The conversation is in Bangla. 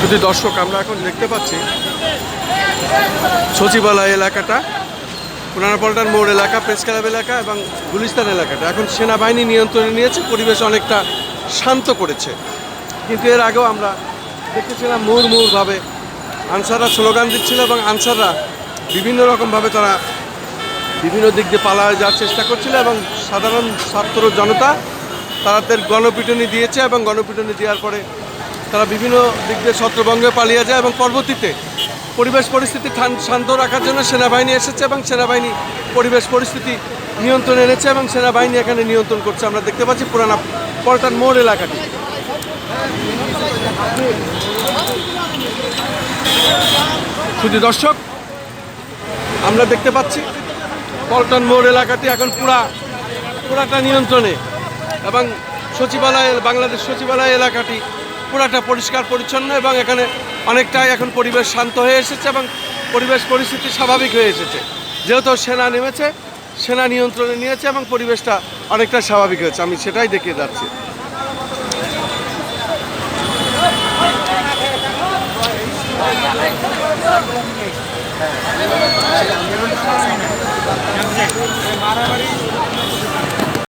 শুধু দর্শক, আমরা এখন দেখতে পাচ্ছি সচিবালয় এলাকাটা পুরানা পল্টন মোড় এলাকা, প্রেস ক্লাব এলাকা এবং গুলিস্তান এলাকাটা। এখন সেনাবাহিনী নিয়ন্ত্রণে নিয়েছে, পরিবেশ অনেকটা শান্ত করেছে। কিন্তু এর আগেও আমরা দেখেছিলাম মুহুর্মুহুর্ভাবে আনসাররা স্লোগান দিচ্ছিল এবং আনসাররা বিভিন্ন রকমভাবে তারা বিভিন্ন দিক দিয়ে পালায় যাওয়ার চেষ্টা করছিল এবং সাধারণ ছাত্র জনতা তাদের গণপিটুনি দিয়েছে এবং গণপিটুনি দেওয়ার পরে তারা বিভিন্ন দিক দিয়ে ছত্রভঙ্গে পালিয়ে যায় এবং পরবর্তীতে পরিবেশ পরিস্থিতি শান্ত রাখার জন্য সেনাবাহিনী এসেছে এবং সেনাবাহিনী পরিবেশ পরিস্থিতি নিয়ন্ত্রণে এনেছে এবং সেনাবাহিনী এখানে নিয়ন্ত্রণ করছে। আমরা দেখতে পাচ্ছি পুরানা পল্টন মোড় এলাকাটি। শুধু দর্শক, আমরা দেখতে পাচ্ছি পল্টন মোড় এলাকাটি এখন পুরা, পুরাটা নিয়ন্ত্রণে এবং সচিবালয়, বাংলাদেশ সচিবালয় এলাকাটি পুরাটা পরিষ্কার, পরিচ্ছন্ন এবং এখানে অনেকটাই এখন পরিবেশ শান্ত হয়ে এসেছে এবং পরিবেশ পরিস্থিতি স্বাভাবিক হয়ে এসেছে যেহেতু সেনা নেমেছে, সেনা নিয়ন্ত্রণে নিয়েছে এবং পরিবেশটা অনেকটা স্বাভাবিক হয়েছে, আমি সেটাই দেখিয়ে যাচ্ছি